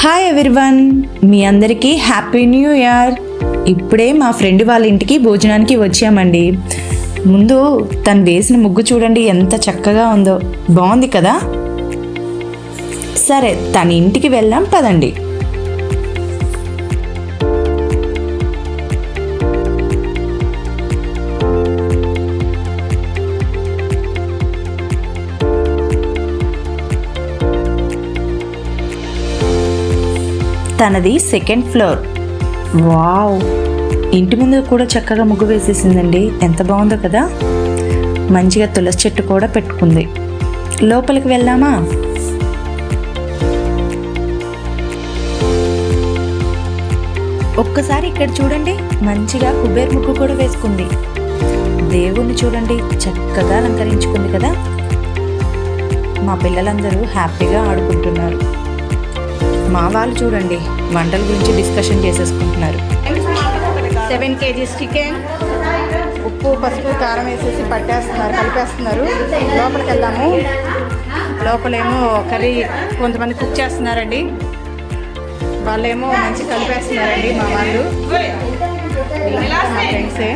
Hi everyone మీ అందరికీ happy new year ఇప్పుడే మా ఫ్రెండ్ వాళ్ళ ఇంటికి భోజనానికి వచ్చామండి. ముందు తను వేసిన ముగ్గు చూడండి ఎంత చక్కగా ఉందో. బాగుంది కదా? సరే తన ఇంటికి వెళ్ళాం పదండి. తనది సెకండ్ ఫ్లోర్ వావ్. ఇంటి ముందు కూడా చక్కగా ముగ్గు వేసేసిందండి. ఎంత బాగుందో కదా. మంచిగా తులసి చెట్టు కూడా పెట్టుకుంది. లోపలికి వెళ్దామా? ఒక్కసారి ఇక్కడ చూడండి. మంచిగా కుబేర్ ముగ్గు కూడా వేసుకుంది. దేవుణ్ణి చూడండి. చక్కగా అలంకరించుకుంది కదా. మా పిల్లలందరూ హ్యాపీగా ఆడుకుంటున్నారు. మా వాళ్ళు చూడండి వంటల గురించి డిస్కషన్ చేసేసుకుంటున్నారు. సెవెన్ కేజీస్ చికెన్ ఉప్పు పసుపు కారం వేసేసి పట్టేస్తున్నారు కలిపేస్తున్నారు. లోపలికి వెళ్దాము. లోపలేమో కర్రీ కొంతమంది కుక్ చేస్తున్నారండి. వాళ్ళేమో మంచి కలిపేస్తున్నారండి మా వాళ్ళు. మా ఫ్రెండ్సే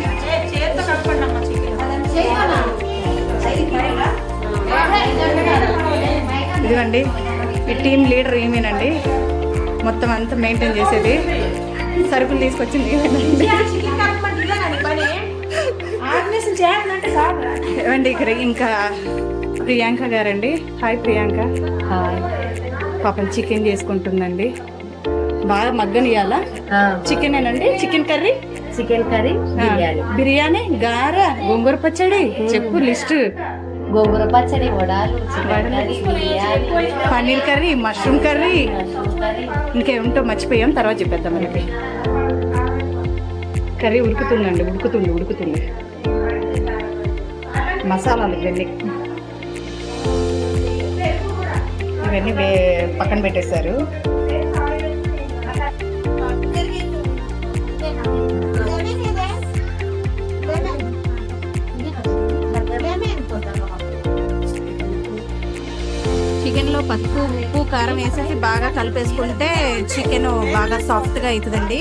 ఇదిగండి. ఈ టీం లీడర్ ఏమేనండి? మొత్తం అంతా మెయింటైన్ చేసేది. సరుకులు తీసుకొచ్చింది ఈమెనండి. ఏమండి ఇక్కడ ఇంకా ప్రియాంక గారండి. హాయ్ ప్రియాంక. హాయ్ పాపం చికెన్ చేసుకుంటుందండి. బాగా మగ్గనియాలా? చికెన్ ఏనండి chicken curry? Chicken curry biryani గార గోంగూర పచ్చడి? చెప్పు లిస్ట్. గోంగూర పచ్చడి వడాలు పన్నీర్ కర్రీ మష్రూమ్ కర్రీ. ఇంకేముంటో మర్చిపోయాం తర్వాత చెప్పేద్దాం మనకి కర్రీ ఉడుకుతుందండి ఉడుకుతుంది ఉడుకుతుంది. మసాలాలు ఇవన్నీ. ఇవన్నీ పక్కన పెట్టేశారు. చికెన్లో పసుపు ఉప్పు కారం వేసేసి బాగా కలిపేసుకుంటే చికెన్ బాగా సాఫ్ట్గా అవుతుందండి.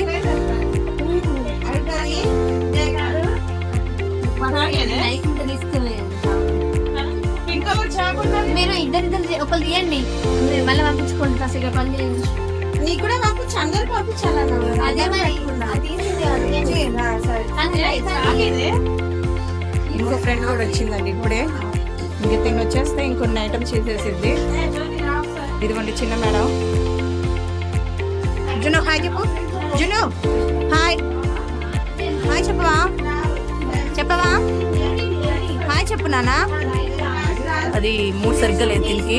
మీరు ఇద్దరిద్దరు ఒకరు తీయండి. మీరు మళ్ళీ పంపించుకోండి కాసేపు పని చేయండి నీకు కూడా పంపించు అందరు పంపించాలన్నా అదే మరి. ఇంకో ఫ్రెండ్ కూడా వచ్చిందండి ఇప్పుడే. ఇంక తిని వచ్చేస్తే ఇంకొన్ని ఐటమ్స్ చేసేసిద్ది ఇదిగోండి చిన్న మేడం. జును హాయ్ చెప్పు. June hi. హాయ్ చెప్పవా? చెప్పవా? హాయ్ చెప్పు నానా అది మూడు సరిగ్గా లేదు దీనికి.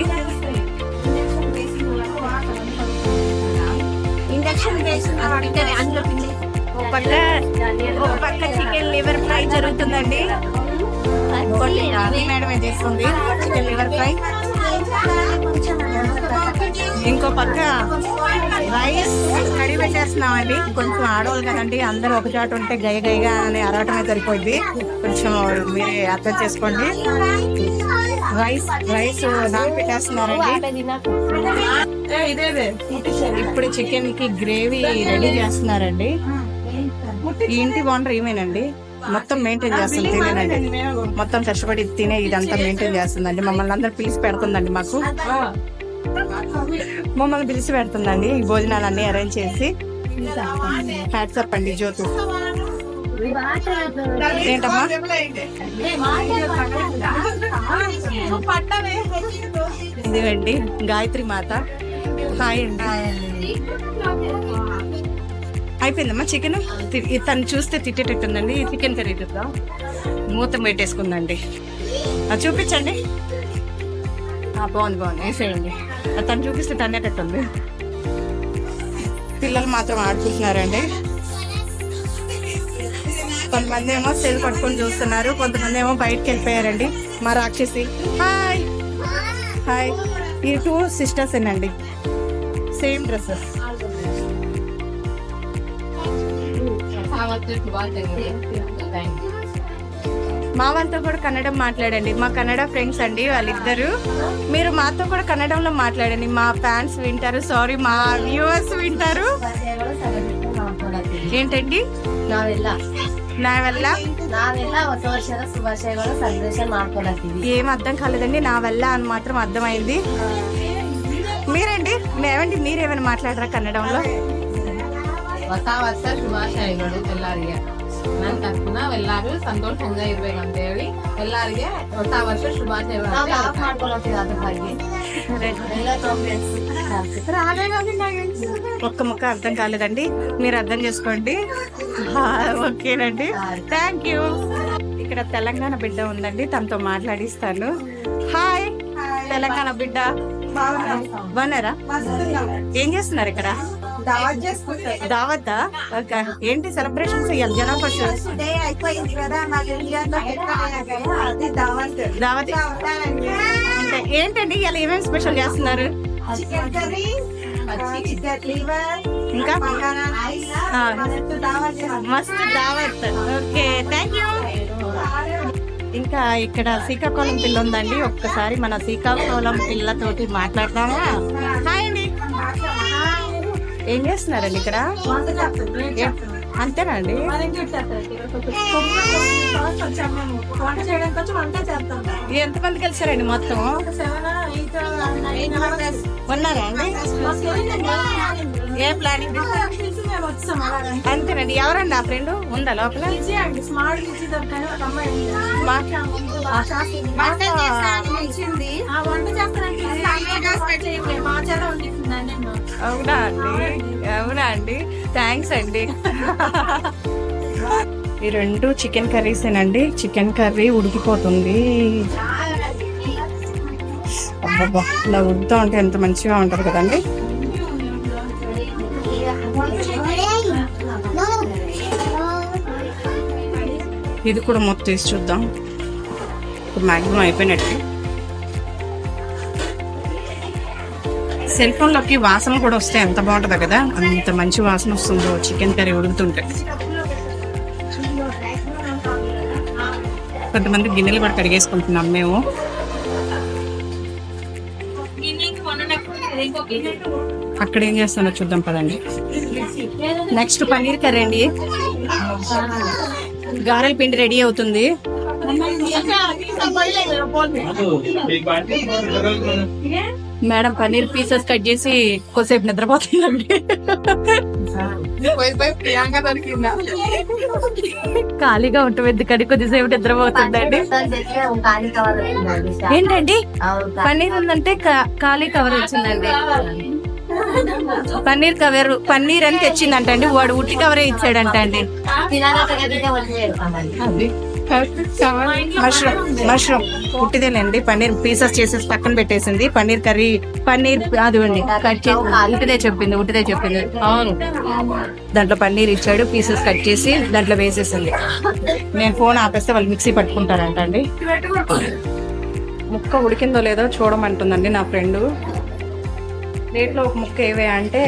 ఇండక్షన్ అందులో ఒక పక్క ఒక పక్క చికెన్ లివర్ ఫ్రై జరుగుతుందండి. ఇంకోటి రాణి మేడమే చేస్తుంది. చికెన్ లివర్ ఫ్రై ఇంకో పక్క రైస్ కడిగి పెట్టేస్తున్నామండి కొంచెం ఆడవాళ్ళు కదండి అందరూ ఒక చోట ఉంటే గయ గయగా అని అరవటమే సరిపోయింది. కొంచెం మీరే అర్థం చేసుకోండి. రైస్ రైస్ నానబెట్టేస్తున్నారండి. ఇప్పుడు చికెన్కి గ్రేవీ రెడీ చేస్తున్నారండి. ఈ ఇంటి బాగుంటారు ఏమేనండి మొత్తం మెయింటైన్ చేస్తుంది తినేనండి. మొత్తం కష్టపడి తినే ఇదంతా మెయింటైన్ చేస్తుందండి. మమ్మల్ని అందరు పిలిచి పెడుతుందండి మాకు. మమ్మల్ని పిలిచి పెడుతుందండి. ఈ భోజనాలన్నీ అరేంజ్ చేసి. హ్యాట్సప్ అండి జ్యోతి. ఏంటమ్మా? ఇదిగండి గాయత్రి మాత. హాయ్ అండి. అయిపోయిందమ్మా చికెన్? తను చూస్తే తిట్టేటట్టుందండి. చికెన్ కర్రీ చూద్దాం మూత పెట్టేసుకుందండి. అది చూపించండి. బాగుంది బాగుంది. వేసేయండి. అది తను చూపిస్తే తనేటట్టుంది పిల్లలు మాత్రం ఆడుకుంటున్నారండి. కొంతమంది ఏమో సెల్ పట్టుకొని చూస్తున్నారు. కొంతమంది ఏమో బయటకు వెళ్ళిపోయారండి. మా రాక్షసి. హాయ్! హాయ్! ఈ టూ సిస్టర్స్ అండి సేమ్ డ్రెస్సెస్. మా వాళ్ళతో కూడా కన్నడం మాట్లాడండి. మా కన్నడ ఫ్రెండ్స్ అండి వాళ్ళిద్దరు. మీరు మాతో కూడా కన్నడంలో మాట్లాడండి. మా ఫ్యాన్స్ వింటారు. సారీ మా వ్యూవర్స్ వింటారు. ఏంటండి? నా వల్ల ఏం అర్థం కాలేదండి. నా వల్ల అని మాత్రం అర్థమైంది. మీరండి ఏమండి మీరేమైనా మాట్లాడరా కన్నడంలో? ಹೊಸ ವರ್ಷ ಶುಭಾಶಯಗಳು ಎಲ್ಲರಿಗೆ ನನ್ನ ತಕ್ಷಣ ಎಲ್ಲಾರು ಸಂತೋಷದಿಂದ ಇರ್ಬೇಕಂತ ಹೇಳಿ ಎಲ್ಲರಿಗೆ ಹೊಸ ವರ್ಷ ಶುಭಾಶಯಗಳು ನಾವು ಅಂತ ಲಾಕ್ ಮಾಡ್ಕೊಳತ್ತೀವಿ ಅದ್ರ ಬಗ್ಗೆ ಎಲ್ಲ ಫ್ರೆಂಡ್ಸ್ ఒక్క ముక్క అర్థం కాలేదండి మీరు అర్థం చేసుకోండి ఆ, ఓకేనండి థ్యాంక్ యూ ఇక్కడ తెలంగాణ బిడ్డ ఉందండి తనతో మాట్లాడిస్తాను హాయ్ తెలంగాణ బిడ్డ బాగున్నారా ఏం చేస్తున్నారు ఇక్కడ దావత్. ఏంటి సెలబ్రేషన్స్ జనాభా అయిపోయింది కదా దావత్. ఏంటండి ఇలా ఏమేమి స్పెషల్ చేస్తున్నారు? ఇంకా. మస్తు దావత్ ఓకే. Thank you. ఇంకా ఇక్కడ శ్రీకాకుళం పిల్ల ఉందండి. ఒక్కసారి మన శ్రీకాకుళం పిల్లతోటి మాట్లాడదామా? చేయడానికి వచ్చి వంట చేస్తాం ఎంతమంది కలిసారండి మొత్తం? ఉన్నారా అండి? ఏ ప్లానింగ్ అంతేనండి. ఎవరండి ఆ ఫ్రెండ్ ఉందా లోపల. అవునా అండి? అవునా అండి? థ్యాంక్స్ అండి. ఈ రెండు చికెన్ కర్రీసేనండి. చికెన్ కర్రీ ఉడికిపోతుంది. అబ్బబ్బా ఇలా ఉడుకుతూ ఉంటే ఎంత మంచిగా ఉంటుంది కదండి? ఇది కూడా మొత్తం తీసి చూద్దాం. ఇప్పుడు మ్యాక్సిమం అయిపోయినట్టు. సెల్ ఫోన్లోకి వాసన కూడా వస్తే ఎంత బాగుంటుందో కదా? అంత మంచి వాసన వస్తుందో చికెన్ కర్రీ ఉడుకుతుంటే. కొంతమంది గిన్నెలు కూడా కడిగేసుకుంటున్నాం మేము. అక్కడ ఏం చేస్తానో చూద్దాం పదండి. నెక్స్ట్ పన్నీర్ కర్రీ అండి. గారెల పిండి రెడీ అవుతుంది. మేడం పన్నీర్ పీసెస్ కట్ చేసి కొద్దిసేపు నిద్రపోతుందండి. ఖాళీగా ఉంటుంది కడి కొద్దిసేపు నిద్రపోతుందండి. ఏంటండి? పన్నీర్ ఉందంటే ఖాళీ కవర్ వచ్చిందండి. పన్నీర్ కవర్ పన్నీర్ అని తెచ్చిందంటండి. వాడు ఉట్టి కవరే ఇచ్చాడంట అండి మష్రూమ్. మష్రూమ్ ఉట్టిదేనండి. పన్నీర్ పీసెస్ చేసేసి పక్కన పెట్టేసింది. పన్నీర్ కర్రీ పన్నీర్ అది అండి కట్ చేసి ఉట్టిదే చెప్పింది ఉట్టిదే చెప్పింది. అవును. దాంట్లో పన్నీర్ ఇచ్చాడు పీసెస్ కట్ చేసి దాంట్లో వేసేసింది. నేను ఫోన్ ఆపేస్తే వాళ్ళు మిక్సీ పట్టుకుంటారంట అండి ముక్క ఉడికిందో లేదో చూడమంటుందండి నా ఫ్రెండ్. ప్లేట్లో ఒక ముక్క ఏవే అంటే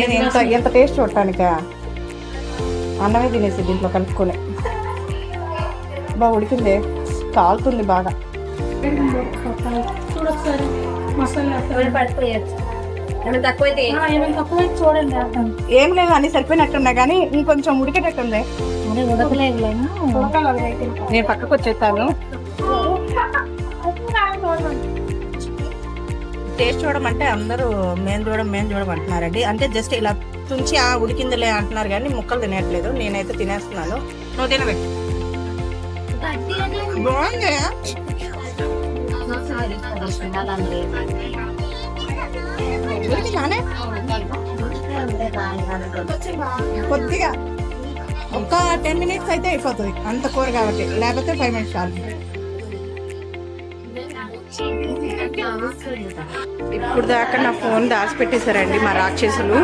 నేను ఎంత ఎంత టేస్ట్ చూడటానికా? అన్నమే తినేసి దీంట్లో కలుపుకొని. బాగా ఉడికింది. కాలుతుంది బాగా. ఏం లేదు అని సరిపోయినట్టున్నా కానీ ఇంకొంచెం ఉడికేటట్టుంది నేను పక్కకు వచ్చేస్తాను టేస్ట్ చూడడం అంటే అందరూ మేము చూడడం మేము చూడడం అంటున్నారండి. అంటే జస్ట్ ఇలా తుంచి ఆ ఉడికిందిలే అంటున్నారు కానీ ముక్కలు తినేయట్లేదు. నేనైతే తినేస్తున్నాను. నువ్వు తినవే. బాగుంది? కొద్దిగా. ఒక టెన్ మినిట్స్ అయితే అయిపోతుంది. అంత కూర కాబట్టి. లేకపోతే ఫైవ్ మినిట్స్ చాలు. ఇప్పుడు దాకా నా ఫోన్ దాచిపెట్టేశారండి మా రాక్షసులు.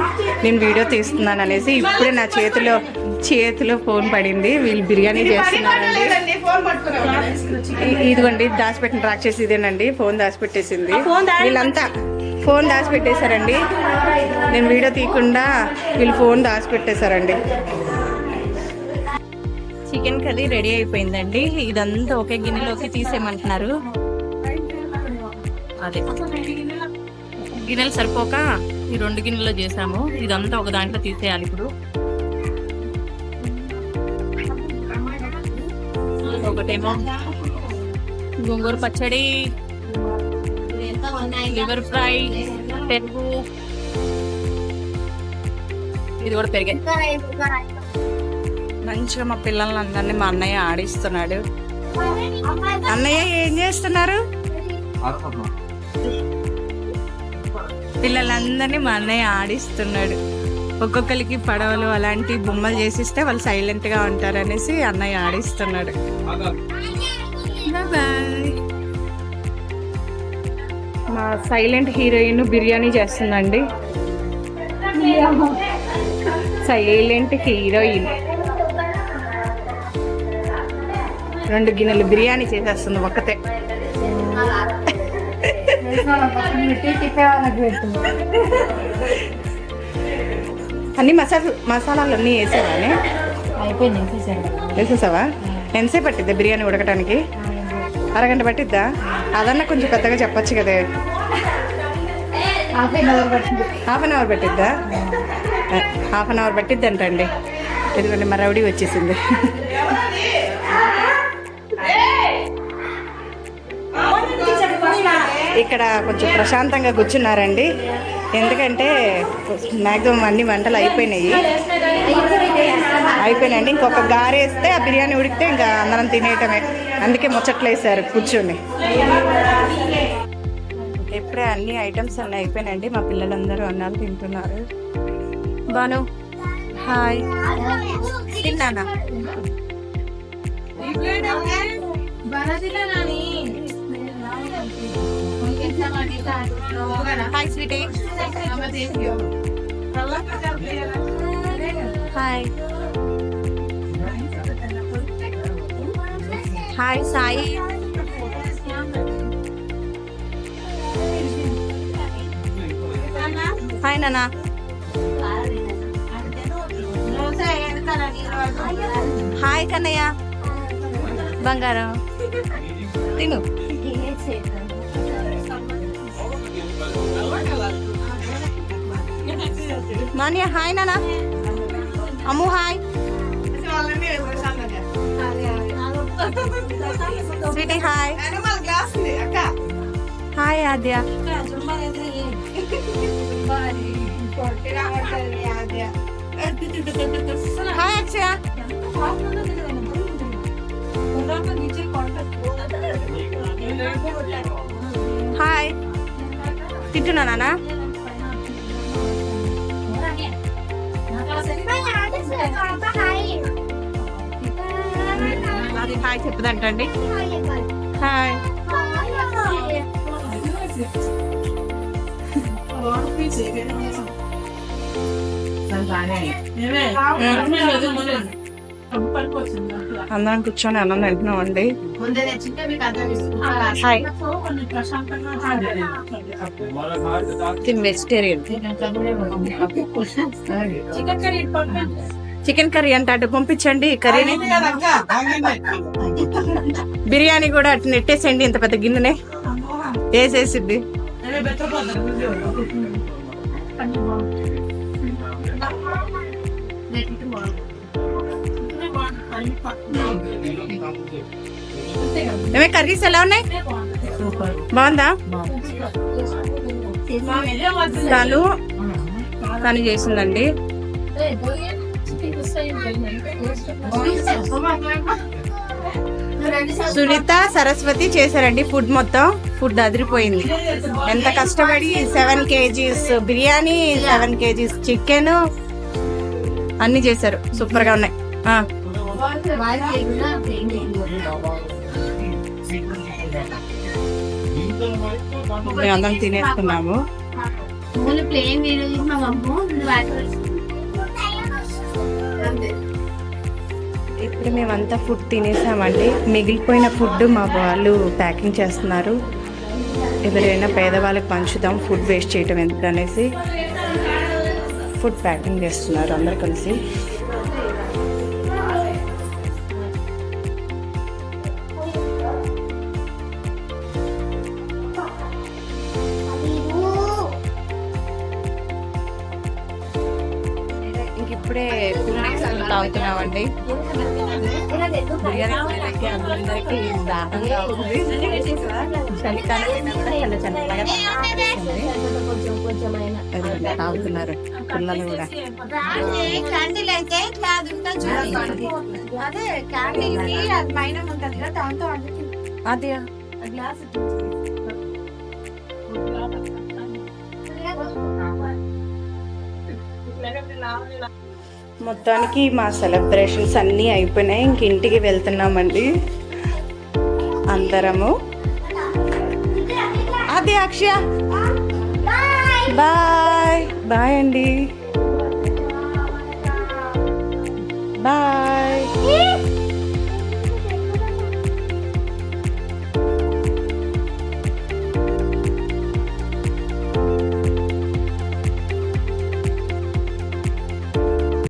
నేను వీడియో తీస్తున్నాను అనేసి ఇప్పుడే నా చేతిలో చేతిలో ఫోన్ పడింది. వీళ్ళు బిర్యానీ చేస్తున్నారండి. ఇదిగోండి దాచిపెట్టిన రాక్షసి ఇదేనండి. ఫోన్ దాచిపెట్టేసింది. వీళ్ళంతా ఫోన్ దాచిపెట్టేశారండి. నేను వీడియో తీయకుండా వీళ్ళు ఫోన్ దాచిపెట్టేశారండి. చికెన్ కర్రీ రెడీ అయిపోయిందండి. ఇదంతా ఒకే గిన్నెలోకి తీసేయమంటున్నారు. అదే. గిన్నెలు సరిపోక ఈ రెండు గిన్నెలో చేసాము. ఇదంతా ఒక దాంట్లో తీసేయాలి ఇప్పుడు. ఒకటేమో. గోంగూర పచ్చడి లివర్ ఫ్రై పెరుగు. ఇది కూడా పెరిగాయి మంచిగా మా పిల్లలందరినీ మా అన్నయ్య ఆడిస్తున్నాడు. అన్నయ్య ఏం చేస్తున్నారు? పిల్లలందరినీ మా అన్నయ్య ఆడిస్తున్నాడు. ఒక్కొక్కరికి పడవలు అలాంటి బొమ్మలు చేసిస్తే వాళ్ళు సైలెంట్గా ఉంటారు అనేసి అన్నయ్య ఆడిస్తున్నాడు. మా సైలెంట్ హీరోయిన్ బిర్యానీ చేస్తుందండి. సైలెంట్ హీరోయిన్ రెండు గిన్నెలు బిర్యానీ చేసేస్తుంది ఒక్కతే. అన్ని మసాలా మసాలాలు అన్నీ వేసావానే అయిపోయింది వేసేసావా? ఎంతసేపు పట్టిద్దా బిర్యానీ ఉడకటానికి? అరగంట పట్టిద్దా? అదన్నా కొంచెం పెద్దగా చెప్పొచ్చు కదే. హాఫ్ అన్ అవర్ పట్టింది. హాఫ్ అన్ అవర్ పట్టిద్దా? హాఫ్ అన్ అవర్ పట్టిద్ది అంటండి ఎందుకంటే మా రౌడీ వచ్చేసింది. ఇక్కడ కొంచెం ప్రశాంతంగా కూర్చున్నారండి. ఎందుకంటే మ్యాక్సిమం అన్ని వంటలు అయిపోయినాయి. అయిపోయినాయండి. ఇంకొక గారేస్తే ఆ బిర్యానీ ఉడికితే ఇంకా అందరం తినేయటమే. అందుకే ముచ్చట్లేసారు కూర్చొని. ఎప్పుడే అన్ని ఐటమ్స్ అన్నీ అయిపోయినాయండి. మా పిల్లలందరూ అన్నాలు తింటున్నారు. బాను హాయ్. తిన్నానా? Hi, sweetie. Hi. Hi, Sai. Hi, Nana. Hi, Kanaya. Bangaro. Tinu. Manya hi నానా Ammu hi sweetie hi hi Aadya hi Akshaya hi తింటున్నా అది హాయ్ చెప్పదంటండి. హాయ్. అందరం కూర్చొని అన్నం తింటున్నాం అండి వెజిటేరియన్ చికెన్ కర్రీ అంటే అటు పంపించండి కర్రీని బిర్యానీ కూడా అటు నెట్టేసేయండి ఇంత పెద్ద గిన్నెనే. వేసేసిద్ది. ఏమే కర్రీస్ ఎలా ఉన్నాయి? బాగుందా? తను తను చేసిందండి. సునీత సరస్వతి చేశారండి ఫుడ్ మొత్తం. ఫుడ్ అదిరిపోయింది. ఎంత కష్టపడి seven kgs biryani seven kgs chicken అన్ని చేశారు. సూపర్గా ఉన్నాయి మేము అందరం తినేసుకున్నాము ప్లేన్ వీడియో మా మమ్మ ఇప్పుడు మేమంతా ఫుడ్ తినేసామండి. మిగిలిపోయిన ఫుడ్ మా వాళ్ళు ప్యాకింగ్ చేస్తున్నారు. ఎవరైనా పేదవాళ్ళకి పంచుదాం ఫుడ్ వేస్ట్ చేయటం ఎందుకు అనేసి ఫుడ్ ప్యాకింగ్ చేస్తున్నారు అందరు కలిసి. ఇప్పుడే కూల్ డ్రింక్స్ తాగుతున్నామండి బిర్యానీ అందరికీ ఉంది. చలికాలం చాలా చల్లగా తాగుతున్నారు పిల్లలు కూడా. క్యాండిల్ అయితే ఇట్లా అది ఉంటుంది చూడండి అదే క్యాండిల్కి అది పైన ఉంటుంది కదా దాంతో వండుతుంది. అది. గ్లాస్ మొత్తానికి మా సెలబ్రేషన్స్ అన్నీ అయిపోయినాయి. ఇంక ఇంటికి వెళ్తున్నామండి. అందరము. అది అక్షయ. బాయ్. బాయ్ అండి. బాయ్.